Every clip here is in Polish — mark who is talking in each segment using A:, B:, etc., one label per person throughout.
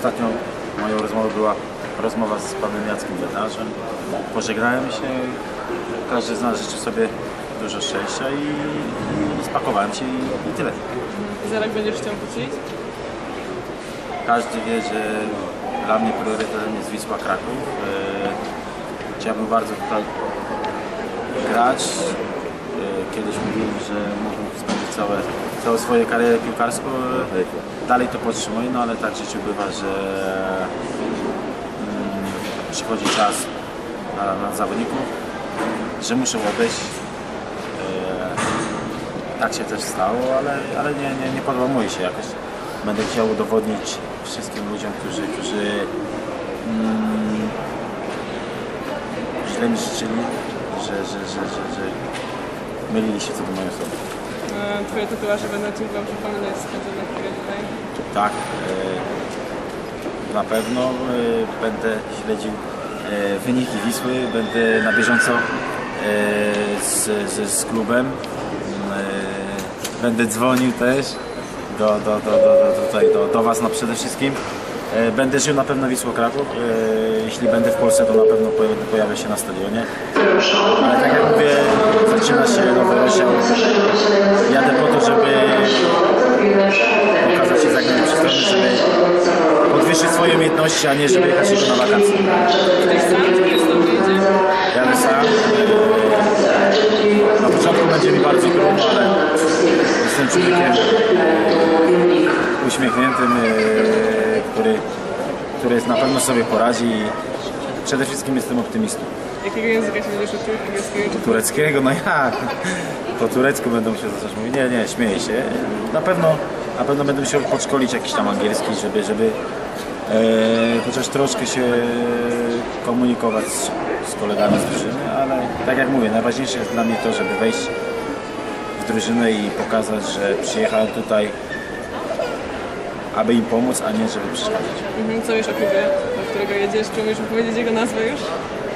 A: ostatnio moją rozmową była rozmowa z panem Jackiem Bednarzem. Pożegnałem się, każdy z nas życzy sobie dużo szczęścia i, i spakowałem się i, i tyle.
B: Za rok będziesz chciał wrócić?
A: Każdy wie, że dla mnie priorytetem jest Wisła Kraków. E, Chciałbym bardzo tutaj grać. E, Kiedyś mówiłem, że mógłbym spędzić całe, całą swoją karierę piłkarską. Dalej to podtrzymuję, no ale tak w bywa, że mm, przychodzi czas na, na zawodników, że muszą odejść. E, Tak się też stało, ale, ale nie, nie, nie podłamuję się jakoś. Będę chciał udowodnić wszystkim ludziom, którzy, którzy mm, źle mi życzyli, że, że, że, że, że mylili się co do mojej osoby.
B: E, Twoje tatuaże będą Ci chyba przypominać spędzone chwile tutaj.
A: Tak, e, na pewno e, będę śledził wyniki Wisły, będę na bieżąco z, z, z klubem. E, Będę dzwonił też do, do, do, do, tutaj, do, do Was no przede wszystkim. Będę żył na pewno Wisło Kraków. Jeśli będę w Polsce, to na pewno pojawię się na stadionie. Ale tak jak mówię, zaczyna się nowy rozdział. Umiejętności, a nie żeby jechać tylko na wakacje. Jadę sam. Na początku będzie mi bardzo trudno, ale jestem człowiekiem uśmiechniętym, e, który, który na pewno sobie poradzi i przede wszystkim jestem optymistą.
B: Jakiego języka się będziesz uczył? Czy
A: Tureckiego? No jak? Po turecku będą się zacząć mówić. Nie, nie, śmieję się. Na pewno, na pewno będę musiał podszkolić jakiś tam angielski, żeby, żeby chociaż troszkę się komunikować z, z kolegami z drużyny, ale tak jak mówię, najważniejsze jest dla mnie to, żeby wejść w drużynę i pokazać, że przyjechałem tutaj, aby im pomóc, a nie żeby przeszkadzać.
B: Mhm, Co wiesz o klubie, do którego jedziesz? Czy umiesz powiedzieć jego nazwę już?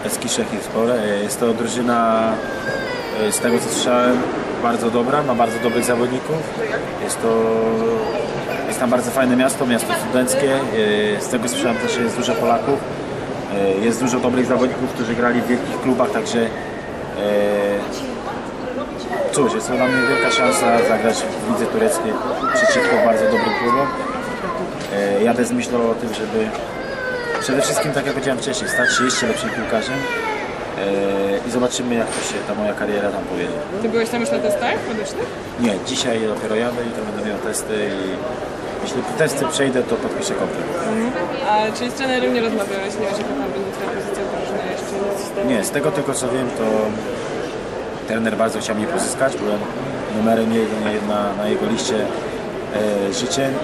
A: Eskisza Hillsport. Jest to drużyna, e, z tego co słyszałem, bardzo dobra, ma bardzo dobrych zawodników. Jest to jest tam bardzo fajne miasto, miasto studenckie. E, Z tego słyszałem też jest dużo Polaków. E, Jest dużo dobrych zawodników, którzy grali w wielkich klubach, także e, cóż, jest to dla mnie wielka szansa zagrać w lidze tureckiej przeciwko bardzo dobrym klubom. Jadę z myślą o tym, żeby przede wszystkim, tak jak powiedziałem wcześniej, stać się jeszcze lepszym piłkarzem i zobaczymy, jak to się ta moja kariera tam powiedzie.
B: Ty byłeś tam już na testach medycznych?
A: Nie, dzisiaj dopiero jadę i to będę miał testy i jeśli testy przejdę, to podpiszę kontrakt.
B: A czyli z trenerem nie rozmawiałeś? Nie wiesz, jaka tam będzie Twoja pozycja drużyny jeszcze? Nic z tego?
A: Nie, z tego tylko co wiem, to trener bardzo chciał mnie pozyskać. Byłem numerem jeden na, na jego liście e, życzeń.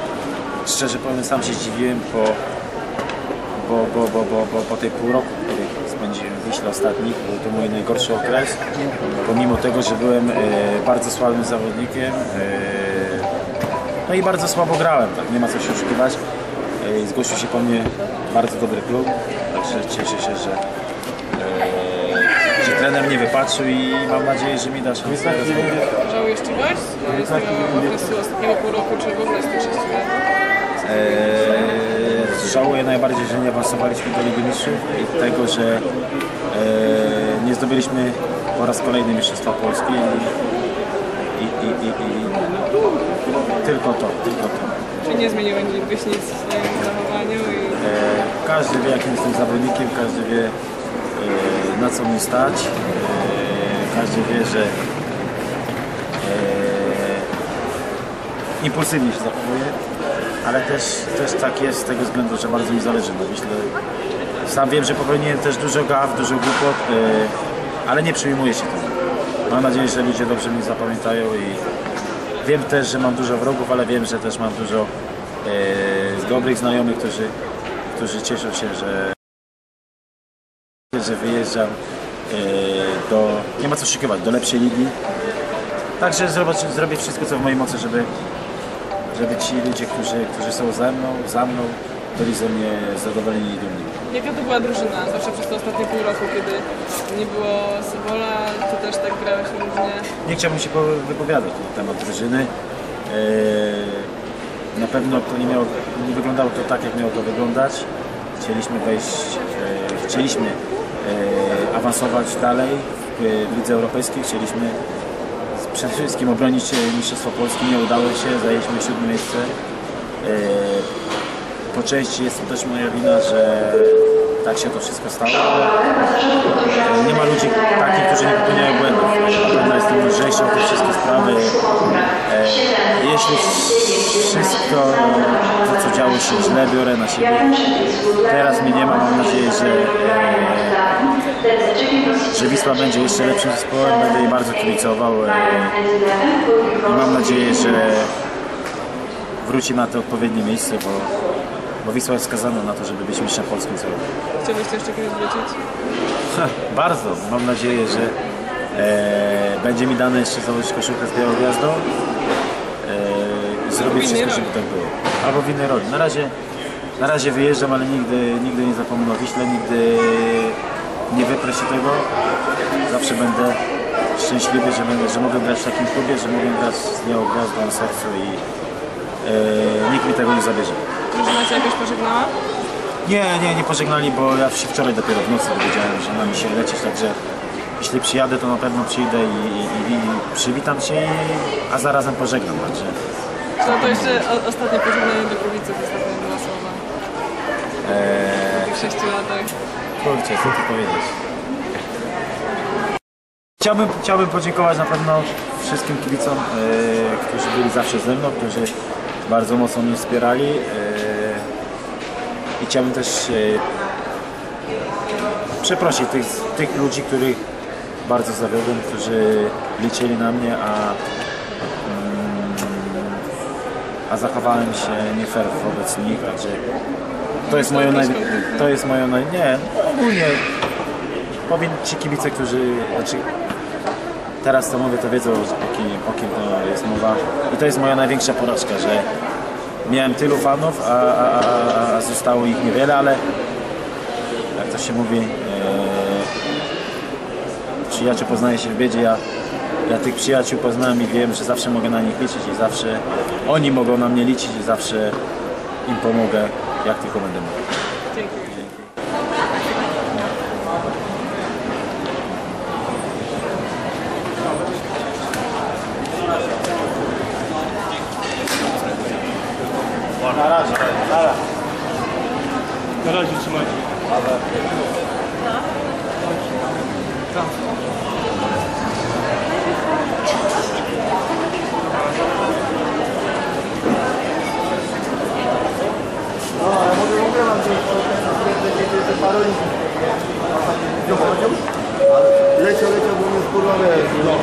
A: Szczerze powiem, sam się zdziwiłem po, bo, bo, bo, bo, bo, po tej pół roku, który spędziłem w Wiśle ostatnich. Był to mój najgorszy okres. Pomimo tego, że byłem e, bardzo słabym zawodnikiem. E, no i bardzo słabo grałem, tak, nie ma co się oszukiwać. E, Zgłosił się po mnie bardzo dobry klub, także cieszę się, że, e, że trener mnie wypatrzył i mam nadzieję, że mi da szansę.
B: Żałujesz czegoś z tego okresu ostatniego pół roku, czy w ogóle z tych 6 lat?
A: Eee, żałuję najbardziej, że nie awansowaliśmy do Ligi Mistrzów i tego, że eee, nie zdobyliśmy po raz kolejny Mistrzostwa Polski i, i, i, i, tylko to, tylko to.
B: Czy nie zmieniłbyś nic w swoim zachowaniu i
A: Eee, każdy wie, jakim jestem zawodnikiem, każdy wie, eee, na co mi stać, eee, każdy wie, że eee, impulsywnie się zachowuję, ale też, też tak jest z tego względu, że bardzo mi zależy na Wiśle. Sam wiem, że popełniłem też dużo gaw, dużo głupot, eee, ale nie przejmuję się tym. Mam nadzieję, że ludzie dobrze mnie zapamiętają i wiem też, że mam dużo wrogów, ale wiem, że też mam dużo eee, dobrych znajomych, którzy, którzy cieszą się, że że wyjeżdżam e, do, nie ma co szykować, do lepszej ligi. Także zrobię, zrobię wszystko, co w mojej mocy, żeby, żeby ci ludzie, którzy, którzy są ze mną, za mną, byli ze mnie zadowoleni i dumni.
B: Jaka to była drużyna? Zwłaszcza przez te ostatnie pół roku, kiedy nie było Sobola, ty też tak grałeś różnie.
A: Nie chciałbym się po- wypowiadać na temat drużyny. E, Na pewno to nie, miało, nie wyglądało to tak, jak miało to wyglądać. Chcieliśmy wejść, e, chcieliśmy e, awansować dalej w, Lidze Europejskiej, chcieliśmy przede wszystkim obronić Mistrzostwo Polski. Nie udało się, zajęliśmy siódme miejsce. Po części jest to też moja wina, że tak się to wszystko stało, nie ma ludzi takich, którzy nie popełniają błędów. Pewno jestem lżejszy o te wszystkie sprawy. E, jeśli wszystko to, co działo się źle, biorę na siebie. Teraz mnie nie ma, mam nadzieję, że, e, że Wisła będzie jeszcze lepszym zespołem, będę jej bardzo kibicował e, i mam nadzieję, że wróci na to odpowiednie miejsce, bo, bo Wisła jest skazana na to, żeby być mistrzem polskim co roku.
B: Chciałbyś tu jeszcze kiedyś wrócić?
A: Bardzo. Mam nadzieję, że e, będzie mi dane jeszcze założyć koszulkę z białą gwiazdą e,
B: innej
A: wszystko, żeby tak było. Albo w innej roli. Na razie, na razie wyjeżdżam, ale nigdy, nigdy nie zapomnę o Wiśle, nigdy nie wyprę się tego. Zawsze będę szczęśliwy, że, będę, że mogę grać w takim klubie, że mogę grać z białą gwiazdą na sercu i nikt mi tego nie zabierze.
B: Drużyna cię jakoś pożegnała?
A: Nie, nie, nie pożegnali, bo ja się wczoraj dopiero w nocy dowiedziałem, że ma mi się lecieć, także jeśli przyjadę, to na pewno przyjdę i, i, i, przywitam się, a zarazem pożegnam, także
B: No to jeszcze o, ostatnie pożegnanie do Krowiców, ostatnie dwa słowa.
A: eee,
B: W tych sześciu latach.
A: kurczę, co tu powiedzieć. Chciałbym, chciałbym podziękować na pewno wszystkim kibicom, e, którzy byli zawsze ze mną, którzy bardzo mocno mnie wspierali. E, I chciałbym też e, przeprosić tych, tych ludzi, których bardzo zawiodłem, którzy liczyli na mnie, a, mm, a zachowałem się nie fair wobec nich, także to jest moje naj... to jest moje naj... nie, ogólnie powiem ci kibice, którzy znaczy teraz to mówię, to wiedzą o kim, o kim to jest mowa i to jest moja największa porażka, że miałem tylu fanów, a, a, a, a- zostało ich niewiele, ale jak to się mówi, e, przyjaciół poznaje się w biedzie, ja, ja tych przyjaciół poznałem i wiem, że zawsze mogę na nich liczyć i zawsze oni mogą na mnie liczyć i zawsze im pomogę, jak tylko będę mógł.
B: Dzięki.
A: Na razie, na razie.
C: Na razie trzymajcie.
D: Leciał, leciał, bo mnie skurwa wiesz, no.